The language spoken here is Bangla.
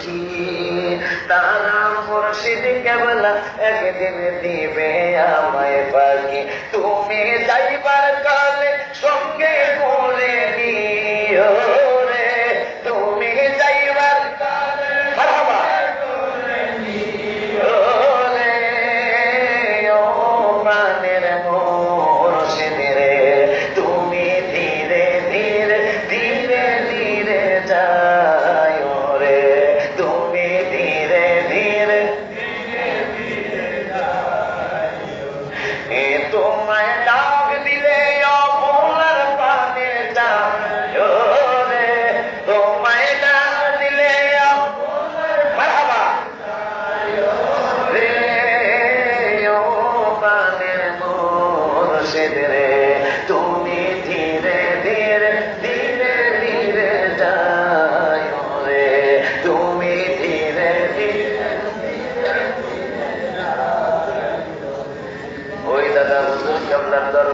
চিঠি তারা মুর্শিদ কেবলা একদিন দিবে আমায় পাখি। তুমি যাইবার কালে সঙ্গে করে নিও রে। তুমি যাইবার কালে মারহাবা। ওরে ও প্রাণের Eh, अंदर